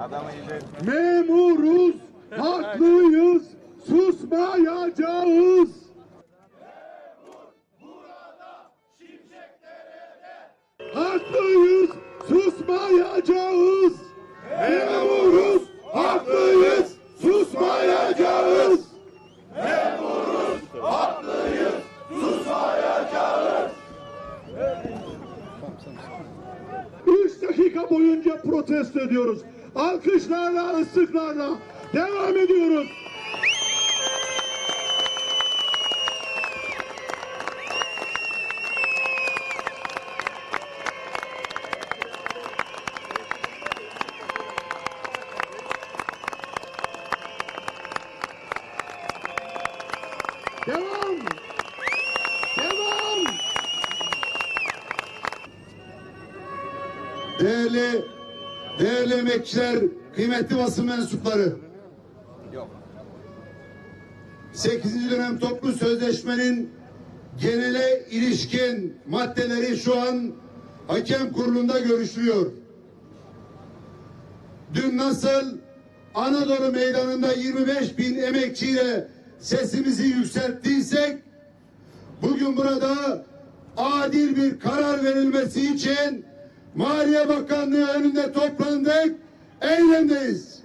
Adamı iyice Memuruz, haklıyız, susmayacağız. Haklıyız, susmayacağız. Memuruz, haklıyız, susmayacağız. Üç dakika boyunca protesto ediyoruz. Alkışlarla, ıslıklarla devam ediyoruz. Devam. Devam. Değerli, değerli emekçiler, kıymetli basın mensupları. yok. 8. dönem toplu sözleşmenin genele ilişkin maddeleri şu an hakem kurulunda görüşülüyor. Dün nasıl Anadolu meydanında 25 bin emekçiyle sesimizi yükselttiysek bugün burada adil bir karar verilmesi için Maliye Bakanlığı önünde toplandık, eylemdeyiz.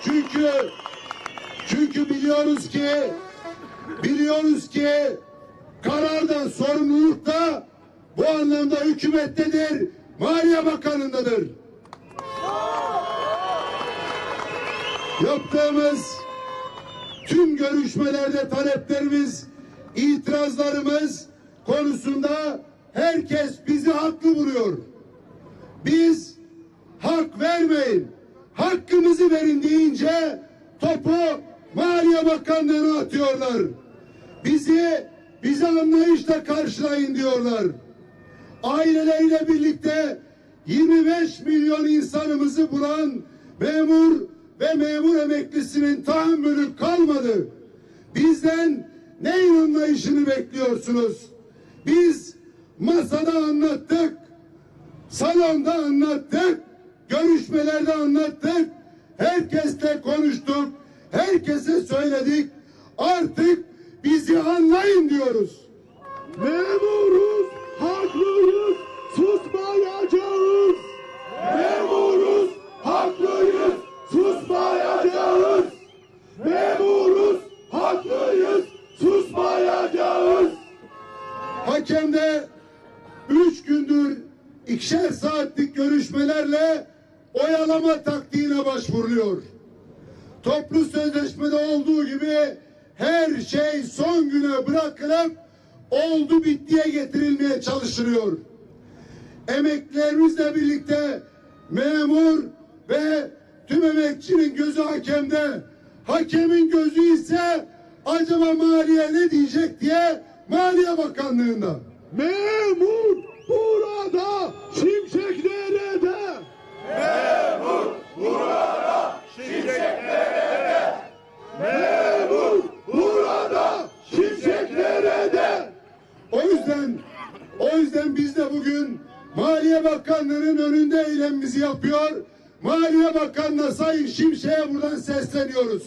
Çünkü çünkü biliyoruz ki biliyoruz ki kararda sorumluluk da bu anlamda hükümettedir, Maliye Bakanı'ndadır. Yaptığımız tüm görüşmelerde taleplerimiz, itirazlarımız konusunda herkes bizi haklı buluyor. Biz hak vermeyin, hakkımızı verin deyince topu Maliye Bakanlığı'na atıyorlar. Bizi, bizi anlayışla karşılayın diyorlar. Aileleriyle birlikte 25 milyon insanımızı bulan memur ve memur emeklisinin tahammülü kalmadı. Bizden neyin anlayışını bekliyorsunuz? Biz masada anlattık, salonda anlattık, görüşmelerde anlattık, herkesle konuştuk, herkese söyledik. Artık bizi anlayın diyoruz. Memuruz, haklıyız, susmayacağız. Memuruz, haklıyız, susmayacağız. Görüşmelerle oyalama taktiğine başvuruluyor. Toplu sözleşmede olduğu gibi her şey son güne bırakılıp oldu bittiye getirilmeye çalışılıyor. Emeklerimizle birlikte memur ve tüm emekçinin gözü hakemde. Hakemin gözü ise acaba maliye ne diyecek diye Maliye Bakanlığı'nda. Memur burada, şimşek nerede? Memur burada, şimşek nerede? O yüzden o yüzden biz de bugün Maliye Bakanlığı'nın önünde eylemimizi yapıyor. Maliye Bakanı'na Sayın Şimşek'e buradan sesleniyoruz.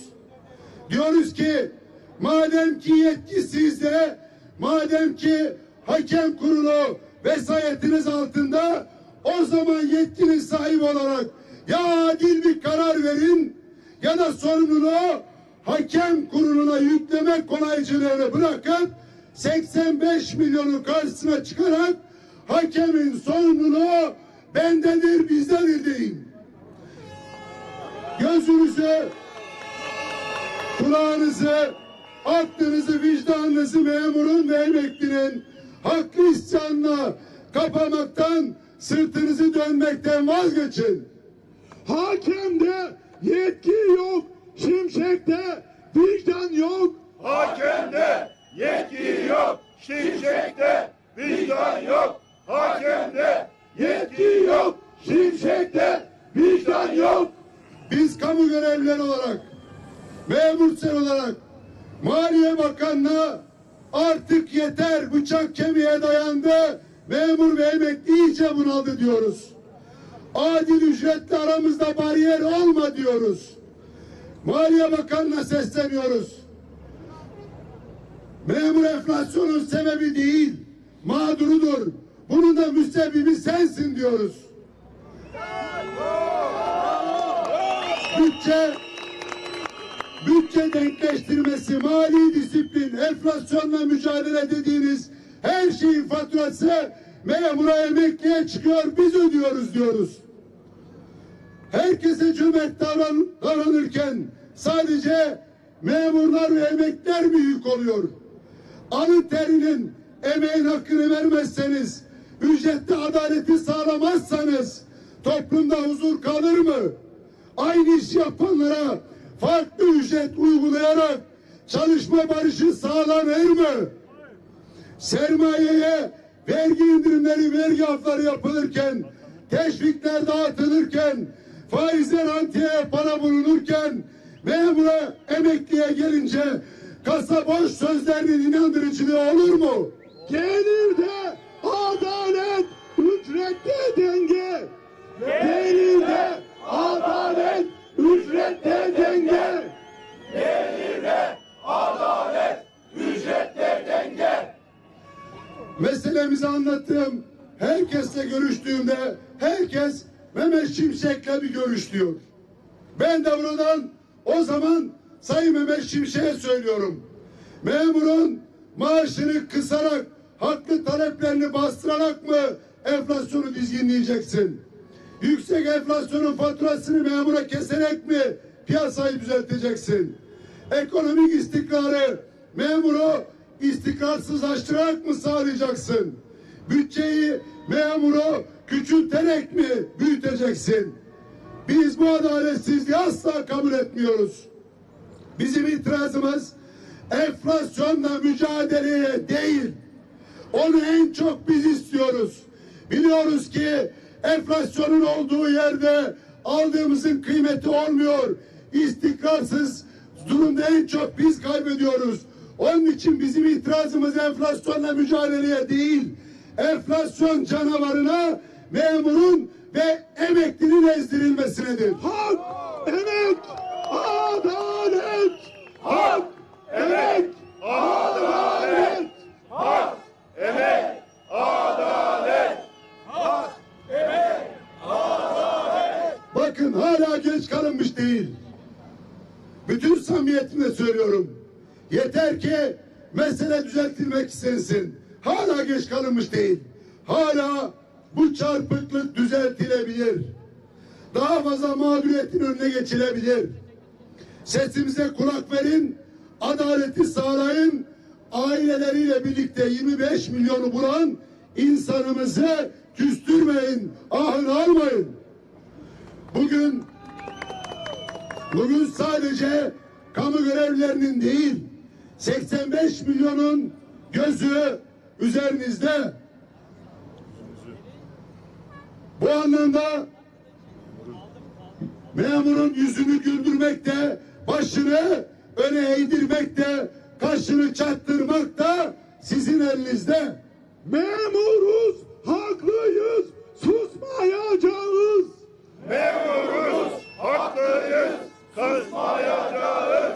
Diyoruz ki madem ki yetki sizde, madem ki hakem kurulu vesayetiniz altında o zaman yetkinin sahibi olarak ya adil bir karar verin ya da sorumluluğu hakem kuruluna yükleme kolaycılığını bırakıp 85 milyonu karşısına çıkarak hakemin sorumluluğu bendedir bizdedir deyin. Gözünüzü, kulağınızı, aklınızı, vicdanınızı memurun ve emeklinin haklı isyanına kapamaktan, sırtınızı dönmekten vazgeçin. Hakemde yetki yok, şimşekte vicdan yok. Hakemde yetki yok, şimşekte vicdan yok. Hakemde Yetki yok, şimşekte vicdan yok. Biz kamu görevlileri olarak, memurlar olarak Maliye Bakanı'na artık yeter bıçak kemiğe dayandı, memur ve emekli iyice bunaldı diyoruz. Adil ücretle aramızda bariyer olma diyoruz. Maliye Bakanı'na sesleniyoruz. Memur enflasyonun sebebi değil, mağdurudur. Bunun da müsebbibi sensin diyoruz. Bütçe bütçe denkleştirmesi, mali disiplin, enflasyonla mücadele dediğiniz her şeyin faturası memura emekliye çıkıyor, biz ödüyoruz diyoruz. Herkese cömert davran, davranırken sadece memurlar ve emekliler mi yük oluyor? Alın terinin, emeğin hakkını vermezseniz, ücretli adaleti sağlamazsanız toplumda huzur kalır mı? Aynı iş yapanlara farklı ücret uygulayarak çalışma barışı sağlanır mı? Sermayeye vergi indirimleri, vergi afları yapılırken, teşvikler dağıtılırken, faizler antiyeye para bulunurken, memura emekliye gelince kasa boş sözlerinin inandırıcılığı olur mu? Gelirde adalet, ücrette denge. Gelirde adalet, ücrette denge. Meselemizi anlattığım herkesle görüştüğümde herkes Mehmet Şimşek'le bir görüş diyor. Ben de buradan o zaman Sayın Mehmet Şimşek'e söylüyorum. Memurun maaşını kısarak haklı taleplerini bastırarak mı enflasyonu dizginleyeceksin? Yüksek enflasyonun faturasını memura keserek mi piyasayı düzelteceksin? Ekonomik istikrarı memuru istikrarsızlaştırarak mı sağlayacaksın? Bütçeyi memuru küçülterek mi büyüteceksin? Biz bu adaletsizliği asla kabul etmiyoruz. Bizim itirazımız enflasyonla mücadeleye değil. Onu en çok biz istiyoruz. Biliyoruz ki enflasyonun olduğu yerde aldığımızın kıymeti olmuyor. İstikrarsız durumda en çok biz kaybediyoruz. Onun için bizim itirazımız enflasyonla mücadeleye değil. Enflasyon canavarına memurun ve emeklinin ezdirilmesinedir. Hak, emek, adalet. Hak, emek, adalet. Hak, emek, adalet. Bakın hala geç kalınmış değil. Bütün samimiyetimle söylüyorum. Yeter ki mesele düzeltilmek istensin. Hala geç kalınmış değil. Hala bu çarpıklık düzeltilebilir. Daha fazla mağduriyetin önüne geçilebilir. Sesimize kulak verin, adaleti sağlayın, aileleriyle birlikte 25 milyonu bulan insanımızı küstürmeyin, ahını almayın. Bugün bugün sadece kamu görevlilerinin değil 85 milyonun gözü üzerinizde. Bu anlamda memurun yüzünü güldürmek de başını öne eğdirmek de kaşını çattırmak da sizin elinizde. Memuruz, haklıyız, susmayacağız. Memuruz, haklıyız, susmayacağız.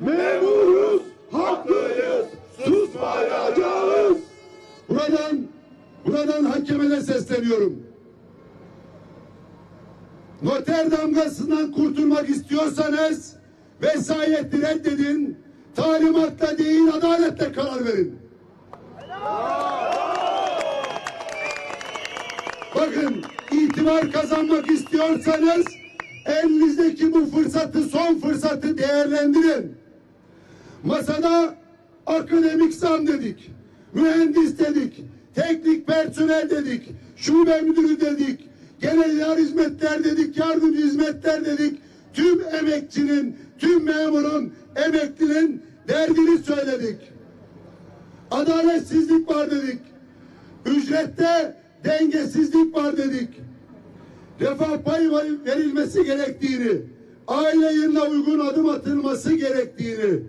Memuruz, haklıyız, susmayacağız. Buradan buradan hakemede sesleniyorum. Noter damgasından kurtulmak istiyorsanız vesayeti reddedin. Talimatla değil adaletle karar verin. Bakın itibar kazanmak istiyorsanız elinizdeki bu fırsatı son fırsatı değerlendirin. Masada akademik zam dedik, mühendis dedik, teknik personel dedik, şube müdürü dedik, genel idare hizmetler dedik, yardımcı hizmetler dedik. Tüm emekçinin, tüm memurun, emeklinin derdini söyledik. Adaletsizlik var dedik. Ücrette dengesizlik var dedik. Refah payı verilmesi gerektiğini, aile yılına uygun adım atılması gerektiğini,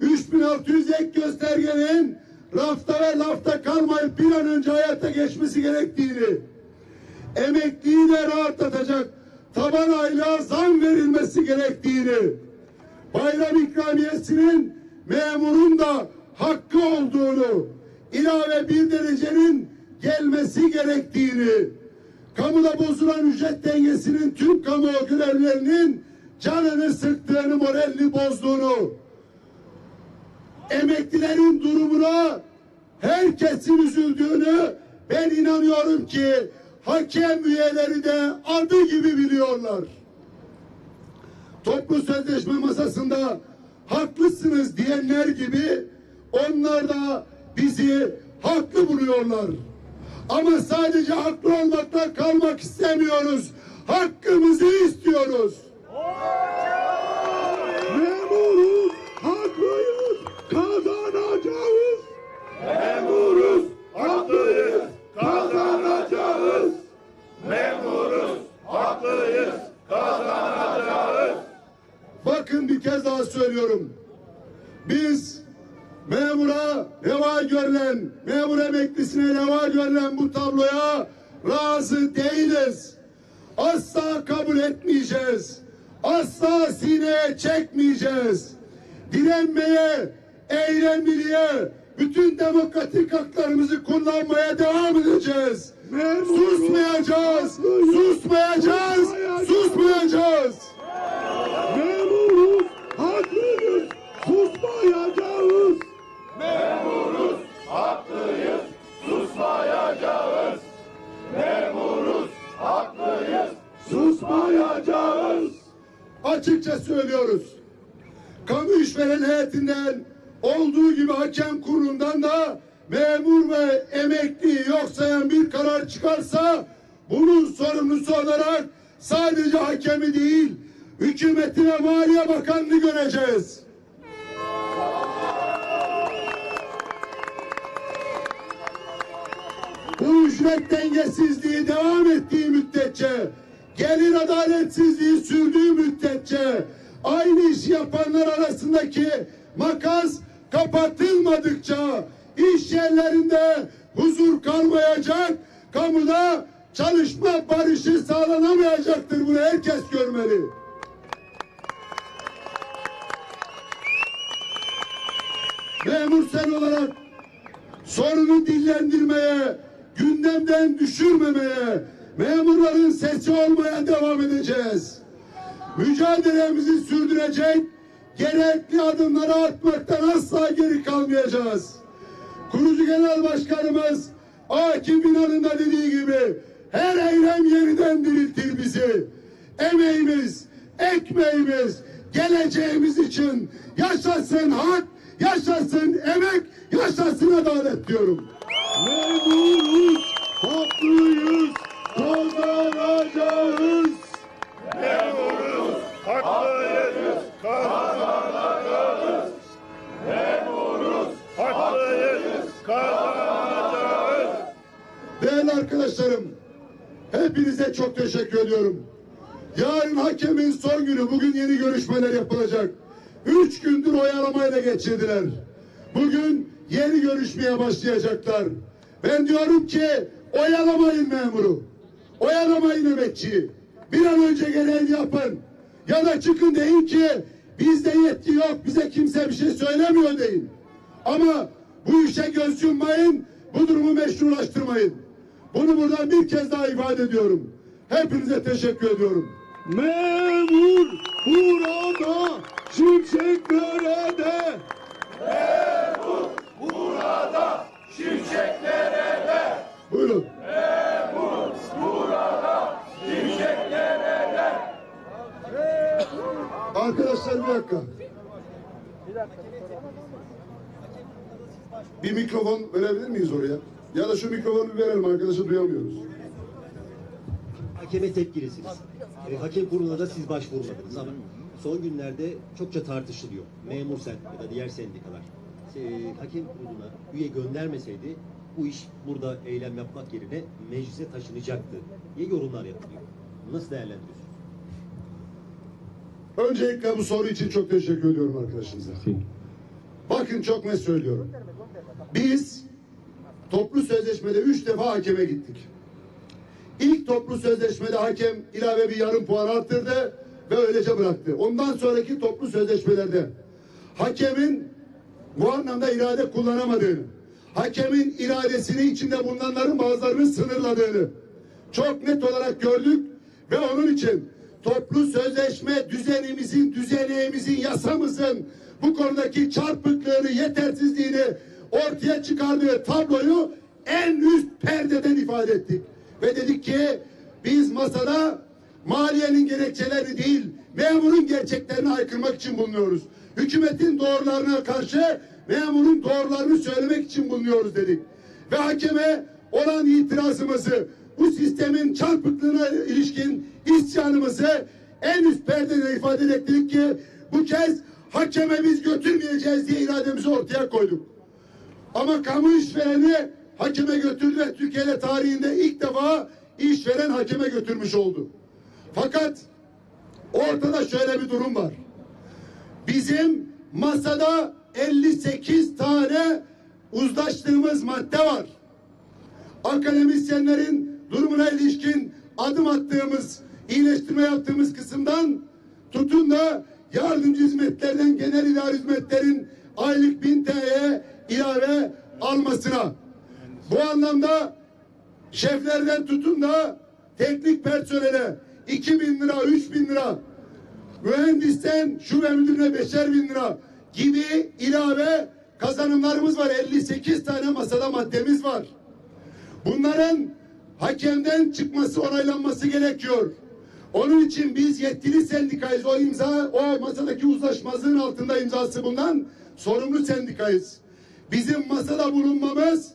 3600 ek göstergenin rafta ve lafta kalmayıp bir an önce hayata geçmesi gerektiğini, emekliyi de rahatlatacak taban aylığa zam verilmesi gerektiğini, bayram ikramiyesinin memurun da hakkı olduğunu, ilave bir derecenin gelmesi gerektiğini, kamuda bozulan ücret dengesinin tüm kamu görevlilerinin canını sıktığını, moralini bozduğunu, emeklilerin durumuna herkesin üzüldüğünü ben inanıyorum ki hakem üyeleri de adı gibi biliyorlar. Toplu sözleşme masasında haklısınız diyenler gibi onlar da bizi haklı buluyorlar. Ama sadece haklı olmakla kalmak istemiyoruz. Hakkımızı istiyoruz. Emeklisine reva görülen bu tabloya razı değiliz. Asla kabul etmeyeceğiz. Asla sineye çekmeyeceğiz. Direnmeye, eylemliliğe, bütün demokratik haklarımızı kullanmaya devam edeceğiz. Susmayacağız, susmayacağız. Açıkça söylüyoruz. Kamu işveren heyetinden olduğu gibi hakem kurulundan da memur ve emekliyi yok sayan bir karar çıkarsa bunun sorumlusu olarak sadece hakemi değil hükümeti ve maliye bakanını göreceğiz. Bu ücret dengesizliği devam ettiği müddetçe, gelir adaletsizliği sürdüğü müddetçe, aynı işi yapanlar arasındaki makas kapatılmadıkça iş yerlerinde huzur kalmayacak, kamuda çalışma barışı sağlanamayacaktır. Bunu herkes görmeli. Memur sen olarak sorunu dillendirmeye, gündemden düşürmemeye, memurların sesi olmaya devam edeceğiz. Mücadelemizi sürdürecek, gerekli adımları atmaktan asla geri kalmayacağız. Kurucu Genel Başkanımız Akif İnan'ın da dediği gibi her eylem yeniden diriltir bizi. Emeğimiz, ekmeğimiz, geleceğimiz için yaşasın hak, yaşasın emek, yaşasın adalet diyorum. Memuruz, haklıyız, kazanacağız. Memuruz, haklıyız, kazanacağız. Memuruz, haklıyız, kazanacağız. Değerli arkadaşlarım, hepinize çok teşekkür ediyorum. Yarın hakemin son günü, bugün yeni görüşmeler yapılacak. Üç gündür oyalamayla geçirdiler. Bugün yeni görüşmeye başlayacaklar. Ben diyorum ki oyalamayın memuru. Oyalamayın emekçiyi. Bir an önce gereğini yapın. Ya da çıkın deyin ki bizde yetki yok, bize kimse bir şey söylemiyor deyin. Ama bu işe göz yummayın, bu durumu meşrulaştırmayın. Bunu buradan bir kez daha ifade ediyorum. Hepinize teşekkür ediyorum. Memur burada, şimşek nerede? Buyurun. Arkadaşlar bir dakika. Bir mikrofon verebilir miyiz oraya? Ya da şu mikrofonu verelim arkadaşı duyamıyoruz. Hakeme tepkilisiniz. E, hakem kuruluna da siz başvurmadınız ama son günlerde çokça tartışılıyor. Memur sen ya da diğer sendikalar. E, hakem kuruluna üye göndermeseydi bu iş burada eylem yapmak yerine meclise taşınacaktı diye yorumlar yapılıyor. Nasıl değerlendiriyorsunuz? Öncelikle bu soru için çok teşekkür ediyorum arkadaşınıza. Bakın çok net söylüyorum. Biz toplu sözleşmede üç defa hakeme gittik. İlk toplu sözleşmede hakem ilave bir yarım puan arttırdı ve öylece bıraktı. Ondan sonraki toplu sözleşmelerde hakemin bu anlamda irade kullanamadığını, hakemin iradesini içinde bulunanların bazılarının sınırladığını çok net olarak gördük ve onun için toplu sözleşme düzenimizin, düzeneğimizin, yasamızın bu konudaki çarpıklığını, yetersizliğini ortaya çıkardığı tabloyu en üst perdeden ifade ettik. Ve dedik ki biz masada maliyenin gerekçelerini değil, memurun gerçeklerini aykırmak için bulunuyoruz. Hükümetin doğrularına karşı memurun doğrularını söylemek için bulunuyoruz dedik. Ve hakeme olan itirazımızı, bu sistemin çarpıklığına ilişkin isyanımızı en üst perdede ifade ettik ki bu kez hakeme biz götürmeyeceğiz diye irademizi ortaya koyduk. Ama kamu işvereni hakeme götürdü ve Türkiye'de tarihinde ilk defa işveren hakeme götürmüş oldu. Fakat ortada şöyle bir durum var. Bizim masada 58 tane uzlaştığımız madde var. Akademisyenlerin durumuna ilişkin adım attığımız, iyileştirme yaptığımız kısımdan tutun da yardımcı hizmetlerden genel idari hizmetlerin aylık 1000 TL'ye ilave almasına. Bu anlamda şeflerden tutun da teknik personele 2000 lira, 3000 lira, mühendisten şube müdürüne beşer bin lira gibi ilave kazanımlarımız var. 58 tane masada maddemiz var. Bunların hakemden çıkması, onaylanması gerekiyor. Onun için biz yetkili sendikayız. O imza, o masadaki uzlaşmazlığın altında imzası bulunan sorumlu sendikayız. Bizim masada bulunmamız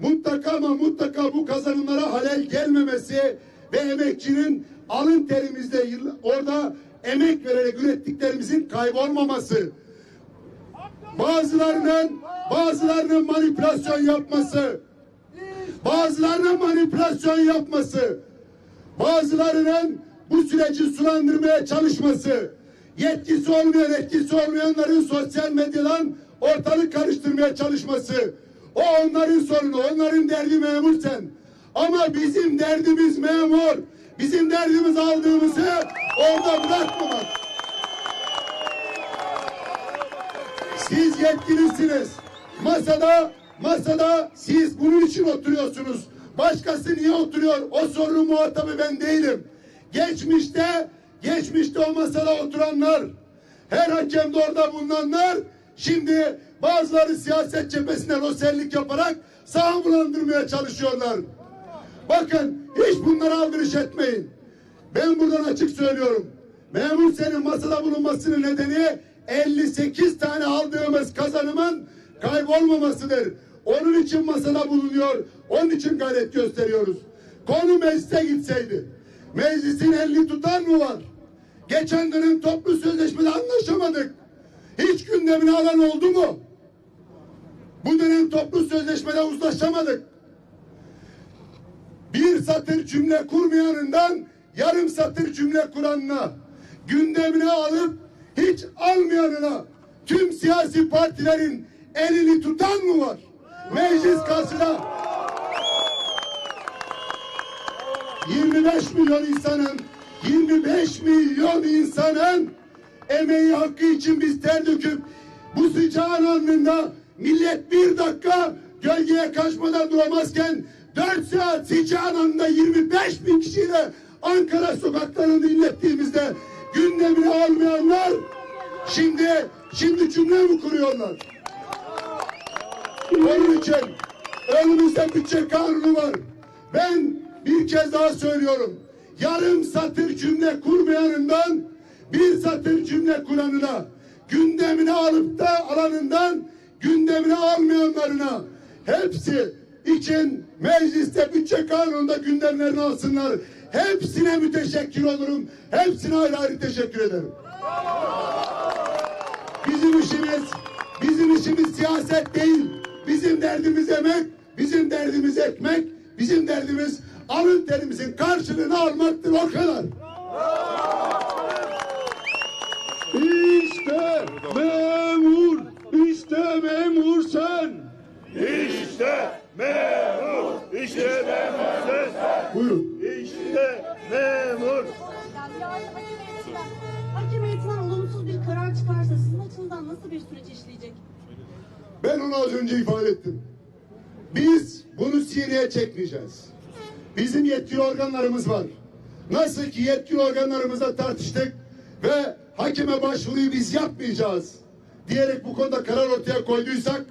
mutlaka ama mutlaka bu kazanımlara halel gelmemesi ve emekçinin alın terimizde orada emek vererek ürettiklerimizin kaybolmaması. Bazılarının bazılarının manipülasyon yapması, bazılarının manipülasyon yapması, bazılarının bu süreci sulandırmaya çalışması, yetkisi olmayan etkisi olmayanların sosyal medyadan ortalık karıştırmaya çalışması, o onların sorunu, onların derdi memur sen. Ama bizim derdimiz memur, bizim derdimiz aldığımızı orada bırakmamak. Siz yetkilisiniz. Masada masada siz bunun için oturuyorsunuz. Başkası niye oturuyor? O sorunun muhatabı ben değilim. Geçmişte geçmişte o masada oturanlar her hakemde orada bulunanlar şimdi bazıları siyaset cephesinden rosellik yaparak sağ bulandırmaya çalışıyorlar. Bakın hiç bunlara aldırış etmeyin. Ben buradan açık söylüyorum. Memur senin masada bulunmasının nedeni 58 tane aldığımız kazanımın kaybolmamasıdır. Onun için masada bulunuyor. Onun için gayret gösteriyoruz. Konu meclise gitseydi. Meclisin elini tutan mı var? Geçen dönem toplu sözleşmede anlaşamadık. Hiç gündemine alan oldu mu? Bu dönem toplu sözleşmede uzlaşamadık bir satır cümle kurmayanından yarım satır cümle kuranına gündemine alıp hiç almayanına tüm siyasi partilerin elini tutan mı var? Meclis karşısında 25 milyon insanın 25 milyon insanın emeği hakkı için biz ter döküp bu sıcağın alnında millet bir dakika gölgeye kaçmadan duramazken 4 saat sıcağın alnında 25 bin kişiyle Ankara sokaklarını inlettiğimizde gündemine almayanlar şimdi şimdi cümle mi kuruyorlar? Onun için önümüzde bütçe kanunu var. Ben bir kez daha söylüyorum. Yarım satır cümle kurmayanından bir satır cümle kuranına gündemine alıp da alanından gündemine almayanlarına hepsi için mecliste bütçe kanununda gündemlerini alsınlar. Hepsine müteşekkir olurum. Hepsine ayrı ayrı teşekkür ederim. Bizim işimiz, bizim işimiz siyaset değil. Bizim derdimiz emek, bizim derdimiz ekmek, bizim derdimiz alın terimizin karşılığını almaktır o kadar. İşte memur, işte memur sen. İşte memur, işte memur sen. Buyurun. İşte memur. Yani yarın hakim heyetinden, hakim heyetinden olumsuz bir karar çıkarsa sizin açınızdan nasıl bir süreç işleyecek? Ben onu az önce ifade ettim. Biz bunu sineye çekmeyeceğiz. Bizim yetkili organlarımız var. Nasıl ki yetkili organlarımızla tartıştık ve hakime başvuruyu biz yapmayacağız diyerek bu konuda karar ortaya koyduysak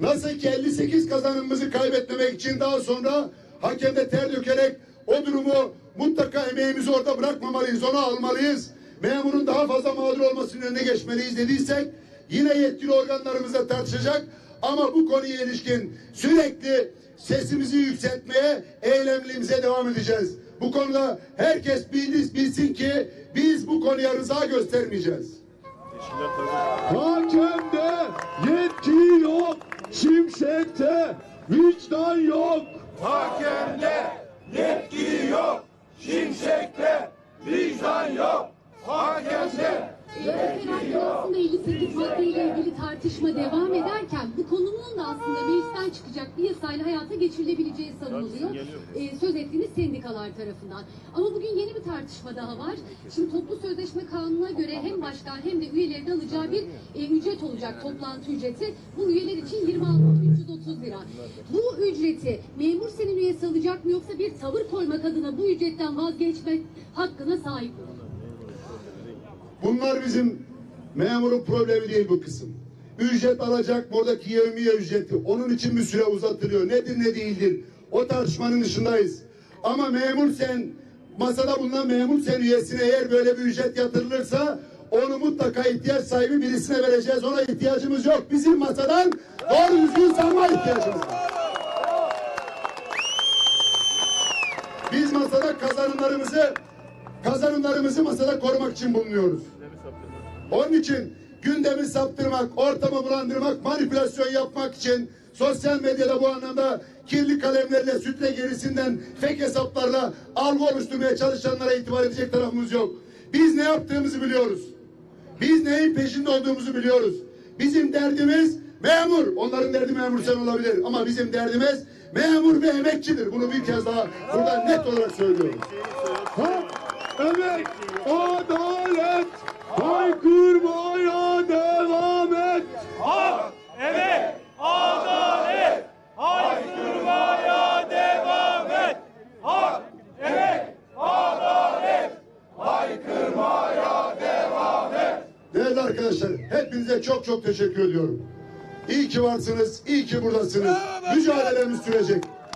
nasıl ki 58 kazanımımızı kaybetmemek için daha sonra hakemde ter dökerek o durumu mutlaka emeğimizi orada bırakmamalıyız, onu almalıyız. Memurun daha fazla mağdur olmasının önüne geçmeliyiz dediysek yine yetkili organlarımızla tartışacak ama bu konuya ilişkin sürekli sesimizi yükseltmeye, eylemliğimize devam edeceğiz. Bu konuda herkes bilsin, bilsin ki biz bu konuya rıza göstermeyeceğiz. Hakemde yetki yok. Şimşekte vicdan yok. Hakemde yetki yok. Şimşekte vicdan yok. Hakemde aslında 58 maddeyle ilgili tartışma devam ederken bu konunun da aslında meclisten çıkacak bir yasayla hayata geçirilebileceği savunuluyor. Ee, söz ettiğiniz sendikalar tarafından. Ama bugün yeni bir tartışma daha var. Şimdi toplu sözleşme kanununa göre hem başkan hem de üyelerin alacağı bir e, ücret olacak toplantı ücreti. Bu üyeler için 26.330 lira. Bu ücreti memur senin üyesi alacak mı yoksa bir tavır koymak adına bu ücretten vazgeçmek hakkına sahip mi? Bunlar bizim memurun problemi değil bu kısım. Ücret alacak buradaki yevmiye ücreti. Onun için bir süre uzatılıyor. Nedir ne değildir. O tartışmanın dışındayız. Ama memur sen masada bulunan memur sen üyesine eğer böyle bir ücret yatırılırsa onu mutlaka ihtiyaç sahibi birisine vereceğiz. Ona ihtiyacımız yok. Bizim masadan doğru düzgün sanma ihtiyacımız var. Biz masada kazanımlarımızı kazanımlarımızı masada korumak için bulunuyoruz. Onun için gündemi saptırmak, ortamı bulandırmak, manipülasyon yapmak için sosyal medyada bu anlamda kirli kalemlerle sütle gerisinden fake hesaplarla algı oluşturmaya çalışanlara itibar edecek tarafımız yok. Biz ne yaptığımızı biliyoruz. Biz neyin peşinde olduğumuzu biliyoruz. Bizim derdimiz memur. Onların derdi memur sen olabilir. Ama bizim derdimiz memur ve emekçidir. Bunu bir kez daha burada net olarak söylüyorum. Hak, emek, adalet. Haykırmaya devam et. hak, emek, adalet. Haykırmaya devam et. Hak, emek, adalet. Haykırmaya devam et. Değerli arkadaşlar hepinize çok çok teşekkür ediyorum. İyi ki varsınız, iyi ki buradasınız. Mücadelemiz sürecek.